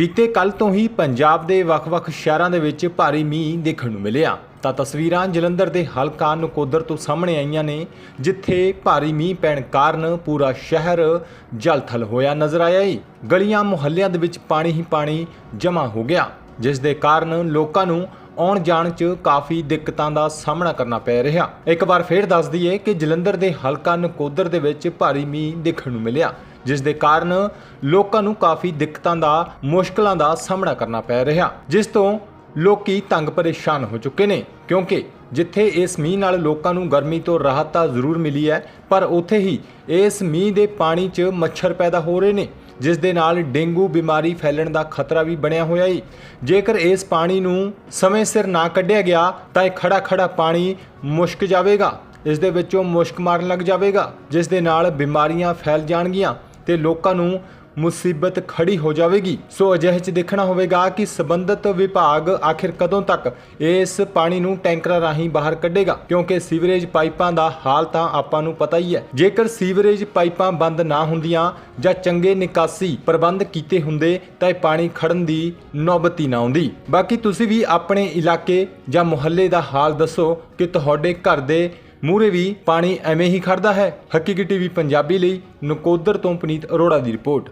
ਬੀਤੇ ਕੱਲ ਤੋਂ ਹੀ ਪੰਜਾਬ ਦੇ ਵੱਖ-ਵੱਖ ਸ਼ਹਿਰਾਂ ਦੇ ਵਿੱਚ ਭਾਰੀ ਮੀਂਹ ਦੇਖਣ ਨੂੰ ਮਿਲਿਆ। ਤਾਂ ਤਸਵੀਰਾਂ ਜਲੰਧਰ ਦੇ ਹਲਕਾ ਨਕੋਦਰ ਤੋਂ ਸਾਹਮਣੇ ਆਈਆਂ ਨੇ, ਜਿੱਥੇ ਭਾਰੀ ਮੀਂਹ ਪੈਣ ਕਾਰਨ ਪੂਰਾ ਸ਼ਹਿਰ ਜਲਥਲ ਹੋਇਆ ਨਜ਼ਰ ਆਇਆ ਏ ਗਲੀਆਂ ਮੁਹੱਲਿਆਂ ਦੇ ਵਿੱਚ ਪਾਣੀ ਹੀ ਪਾਣੀ ਜਮ੍ਹਾਂ ਹੋ ਗਿਆ, ਜਿਸ ਦੇ ਕਾਰਨ ਲੋਕਾਂ ਨੂੰ ਆਉਣ ਜਾਣ 'ਚ ਕਾਫੀ ਦਿੱਕਤਾਂ ਦਾ ਸਾਹਮਣਾ ਕਰਨਾ ਪੈ ਰਿਹਾ। ਇੱਕ ਵਾਰ ਫੇਰ ਦੱਸ ਦਈਏ ਕਿ ਜਲੰਧਰ ਦੇ ਹਲਕਾ ਨਕੋਦਰ ਦੇ ਵਿੱਚ ਭਾਰੀ ਮੀਂਹ ਦੇਖਣ ਨੂੰ ਮਿਲਿਆ, ਜਿਸ ਦੇ ਕਾਰਨ ਲੋਕਾਂ ਨੂੰ ਕਾਫੀ ਦਿੱਕਤਾਂ ਦਾ, ਮੁਸ਼ਕਲਾਂ ਦਾ ਸਾਹਮਣਾ ਕਰਨਾ ਪੈ ਰਿਹਾ, ਜਿਸ ਤੋਂ ਲੋਕੀ ਤੰਗ ਪਰੇਸ਼ਾਨ ਹੋ ਚੁੱਕੇ ਨੇ, ਕਿਉਂਕਿ ਜਿੱਥੇ ਇਸ ਮੀਂਹ ਨਾਲ ਲੋਕਾਂ ਨੂੰ ਗਰਮੀ ਤੋਂ ਰਾਹਤ ਤਾਂ ਜ਼ਰੂਰ ਮਿਲੀ ਹੈ, ਪਰ ਉੱਥੇ ਹੀ ਇਸ ਮੀਂਹ ਦੇ ਪਾਣੀ 'ਚ ਮੱਛਰ ਪੈਦਾ ਹੋ ਰਹੇ ਨੇ। ਜਿਸ ਦੇ ਨਾਲ ਡੇਂਗੂ ਬਿਮਾਰੀ ਫੈਲਣ ਦਾ ਖਤਰਾ ਵੀ ਬਣਿਆ ਹੋਇਆ ਹੈ ਜੇਕਰ ਇਸ ਪਾਣੀ ਨੂੰ ਸਮੇਂ ਸਿਰ ਨਾ ਕੱਢਿਆ ਗਿਆ, ਤਾਂ ਇਹ ਖੜਾ ਖੜਾ ਪਾਣੀ ਮੁਸ਼ਕ ਜਾਵੇਗਾ। ਇਸ ਦੇ ਵਿੱਚੋਂ ਮੁਸ਼ਕ ਮਾਰਨ ਲੱਗ ਜਾਵੇਗਾ, ਜਿਸ ਦੇ ਨਾਲ ਬਿਮਾਰੀਆਂ ਫੈਲ ਜਾਣਗੀਆਂ ਤੇ ਲੋਕਾਂ ਨੂੰ ਮੁਸੀਬਤ ਖੜੀ ਹੋ ਜਾਵੇਗੀ। ਸੋ ਅਜਿਹੇ ਚ ਦੇਖਣਾ ਹੋਵੇਗਾ ਕਿ ਸਬੰਧਤ ਵਿਭਾਗ ਆਖਿਰ ਕਦੋਂ ਤੱਕ ਇਸ ਪਾਣੀ ਨੂੰ ਟੈਂਕਰਾਂ ਰਾਹੀਂ ਬਾਹਰ ਕੱਢੇਗਾ। ਕਿਉਂਕਿ ਸੀਵਰੇਜ ਪਾਈਪਾਂ ਦਾ ਹਾਲ ਤਾਂ ਆਪਾਂ ਨੂੰ ਪਤਾ ਹੀ ਹੈ। ਜੇਕਰ ਸੀਵਰੇਜ ਪਾਈਪਾਂ ਬੰਦ ਨਾ ਹੁੰਦੀਆਂ ਜਾਂ ਚੰਗੇ ਨਿਕਾਸੀ ਪ੍ਰਬੰਧ ਕੀਤੇ ਹੁੰਦੇ, ਤਾਂ ਇਹ ਪਾਣੀ ਖੜਨ ਦੀ ਨੌਬਤ ਹੀ ਨਾ ਆਉਂਦੀ। ਬਾਕੀ ਤੁਸੀਂ ਵੀ ਆਪਣੇ ਇਲਾਕੇ ਜਾਂ ਮੁਹੱਲੇ ਦਾ ਹਾਲ ਦੱਸੋ ਕਿ ਤੁਹਾਡੇ ਘਰ ਦੇ ਮੂਹਰੇ ਵੀ ਪਾਣੀ ਐਵੇਂ ਹੀ ਖੜਦਾ ਹੈ। ਹਕੀਕੀ ਟੀਵੀ ਪੰਜਾਬੀ ਲਈ ਨਕੋਦਰ ਤੋਂ ਪੁਨੀਤ ਅਰੋੜਾ ਦੀ ਰਿਪੋਰਟ।